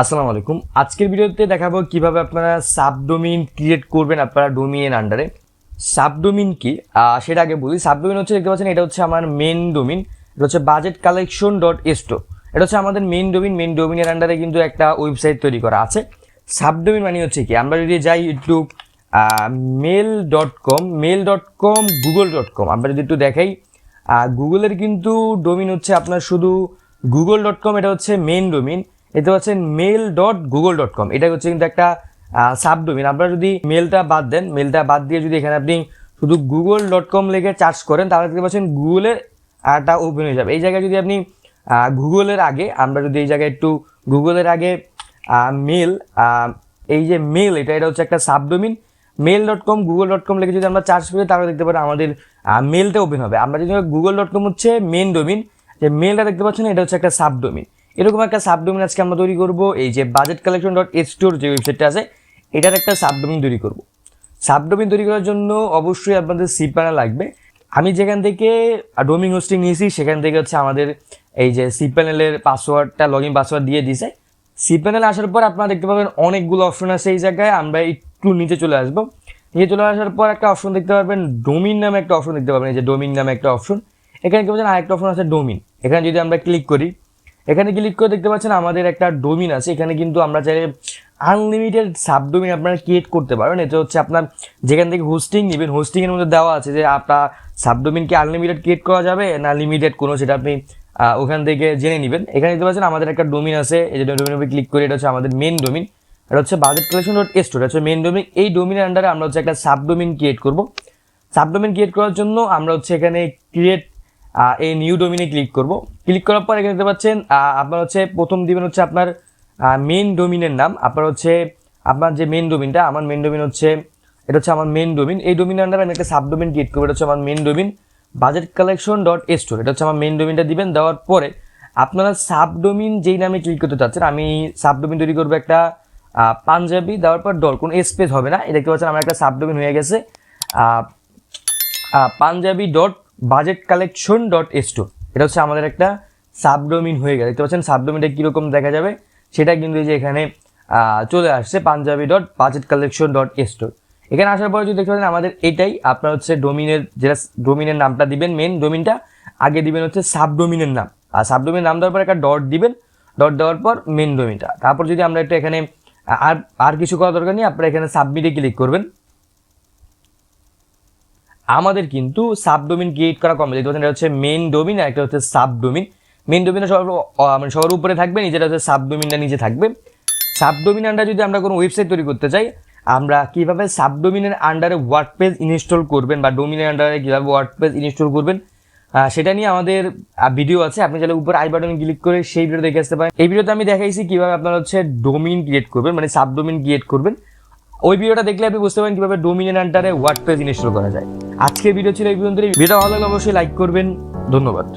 আসসালামু আলাইকুম। আজকের ভিডিওতে দেখাবো কীভাবে আপনারা সাবডোমিন ক্রিয়েট করবেন আপনারা ডোমিনের আন্ডারে। সাবডোমিন কি? সেটা আগে বলি। সাবডোমিন হচ্ছে দেখতে পাচ্ছেন, এটা হচ্ছে আমার মেন ডোমিন এটা হচ্ছে বাজেট কালেকশন ডট এস্টো এটা হচ্ছে আমাদের মেন ডোমিন মেন ডোমিনের আন্ডারে কিন্তু একটা ওয়েবসাইট তৈরি করা আছে। সাবডোমিন মানে হচ্ছে কি? আমরা যদি যাই একটু mail dot com mail dot com Google dot com আমরা যদি একটু দেখাই গুগলের কিন্তু ডোমিন হচ্ছে আপনার শুধু গুগল ডট কম এটা হচ্ছে মেন ডোমিন এতে পাচ্ছেন mail dot Google dot com এটা হচ্ছে কিন্তু একটা সাবডোমিন আপনারা যদি মেলটা বাদ দেন মেলটা বাদ দিয়ে যদি এখানে আপনি শুধু গুগল ডট কম লিখে চার্জ করেন, তাহলে দেখতে পাচ্ছেন গুগলের একটা ওপেন হয়ে যাবে। এই জায়গায় যদি আপনি গুগলের আগে, আমরা যদি এই জায়গায় একটু গুগলের আগে মেল এই যে মেল এটা এটা হচ্ছে একটা subdomain mail dot com Google dot com লিখে যদি আমরা চার্জ করি, তাহলে দেখতে পারি আমাদের মেলটা ওপেন হবে। আমরা যদি গুগল ডট কম হচ্ছে মেন ডোমিন যে মেলটা দেখতে পাচ্ছেন, এটা হচ্ছে একটা সাবডোমিন এরকম একটা সাবডোমিন আজকে আমরা তৈরি করব। এই যে বাজেট কালেকশন ডট স্টোর যে ওয়েবসাইটটা আছে, এটার একটা সাবডোমিন তৈরি করব। সাবডোমিন তৈরি করার জন্য অবশ্যই আপনাদের সি প্যানেল লাগবে। আমি যেখান থেকে ডোমিং হোস্টিং নিয়েছি, সেখান থেকে হচ্ছে আমাদের এই যে সি প্যানেলের পাসওয়ার্ডটা লগ ইন পাসওয়ার্ড দিয়ে দিছে। সি প্যানেল আসার পর আপনারা দেখতে পাবেন অনেকগুলো অপশন আছে এই জায়গায়। আমরা একটু নিচে চলে আসব। নিচে চলে আসার পর একটা অপশন দেখতে পারবেন ডোমিন নামে একটা অপশন দেখতে পাবেন এই যে ডোমিন নামে একটা অপশন এখানে কি বলছেন? আরেকটা অপশন আছে ডোমিন এখানে যদি আমরা ক্লিক করি এখানে ক্লিক করে দেখতে পাচ্ছেন? আমাদের একটা ডোমিন আছে। এখানে কিন্তু আমরা চাইলে আনলিমিটেড সাবডোমিন আপনারা ক্রিয়েট করতে পারবেন এটা হচ্ছে আপনার যেখান থেকে হোস্টিং নেবেন হোস্টিংয়ের মধ্যে দেওয়া আছে যে আপনার সাবডোমিনকে আনলিমিটেড ক্রিয়েট করা যাবে, না লিমিটেড কোনো, সেটা আপনি ওখান থেকে জেনে নেবেন। এখানে দেখতে পাচ্ছেন আমাদের একটা ডোমিন আছে। এই যে ডোমিনের উপরে ক্লিক করে এটা হচ্ছে আমাদের মেন ডোমিন এটা হচ্ছে বাজেট কালেকশন ডট স্টোর হচ্ছে মেন ডোমিন এই ডোমিনের আন্ডারে আমরা হচ্ছে একটা সাবডোমিন ক্রিয়েট করব। সাবডোমিন ক্রিয়েট করার জন্য আমরা হচ্ছে এখানে ক্রিয়েট এই নিউ ডোমিনে ক্লিক করব। ক্লিক করার পর এখানে দেখতে পাচ্ছেন আপনার হচ্ছে প্রথম দিবেন হচ্ছে আপনার মেন ডোমিনের নাম। আপনার হচ্ছে, আপনার যে মেন ডোমিনটা আমার মেন ডোমিন হচ্ছে, এটা হচ্ছে আমার মেন ডোমিন এই ডোমিনের আন্ডারে আমি একটা সাবডোমিন ক্রিয়েট করব, এটা হচ্ছে আমার main domain budget collection dot store এটা হচ্ছে আমার মেন ডোমিনটা দিবেন, দেওয়ার পরে আপনারা সাবডোমিন যেই নামে ক্লিক করতে চাচ্ছেন, আমি সাবডোমিন তৈরি করব একটা পাঞ্জাবি, দেওয়ার পর ডল কোনো স্পেস হবে না। দেখতে পাচ্ছেন, আমার একটা সাবডোমিন হয়ে গেছে। Punjabi dot budget collection dot store এটা হচ্ছে আমাদের একটা সাবডোমিন হয়ে গেছে। দেখতে পাচ্ছেন সাবডোমিনটা কীরকম দেখা যাবে? সেটা কিন্তু এই যে এখানে চলে আসছে, Punjabi dot budget collection dot store এখানে আসার পরে যদি দেখতে পাচ্ছেন আমাদের এটাই আপনার হচ্ছে ডোমিনের যেটা ডোমিনের নামটা দিবেন মেন ডোমিনটা আগে দিবেন হচ্ছে সাবডোমিনের নাম। আর সাবডোমিনের নাম দেওয়ার পর একটা ডট দিবেন ডট দেওয়ার পর মেন ডোমিনটা তারপর যদি আমরা একটু এখানে আর আর কিছু করার দরকার নেই, আপনারা এখানে সাবমিটে ক্লিক করবেন। আমাদের কিন্তু সাবডোমিন ক্রিয়েট করা কমপ্লিট দেখতে এটা হচ্ছে মেন ডোমিন আর একটা হচ্ছে সাবডোমিন মেন ডোমিনটা সবার মানে সবার উপরে থাকবে নিজেটা হচ্ছে সাবডোমিনটা নিচে থাকবে। সাবডোমিন আন্ডারে যদি আমরা কোনো ওয়েবসাইট তৈরি করতে চাই, আমরা কীভাবে সাবডোমিনের আন্ডারে ওয়ার্ড পেজ ইনস্টল করবেন বা ডোমিনের আন্ডারে কীভাবে ওয়ার্ড পেজ ইনস্টল করবেন সেটা নিয়ে আমাদের ভিডিও আছে। আপনি চাইলে উপর আই বাটনে ক্লিক করে সেই ভিডিও দেখে আসতে পারেন। এই ভিডিওতে আমি দেখাইছি কীভাবে আপনারা হচ্ছে ডোমিন ক্রিয়েট করবেন মানে সাবডোমিন ক্রিয়েট করবেন। ওই ভিডিওটা দেখলে আপনি বুঝতে পারেন কীভাবে ডোমিনের আন্ডারে ওয়ার্ড পেজ ইনস্টল করা যায়। আজকের ভিডিও ছিল এই পর্যন্ত ভিডিও ভালো লাগলে অবশ্যই লাইক করবেন। ধন্যবাদ।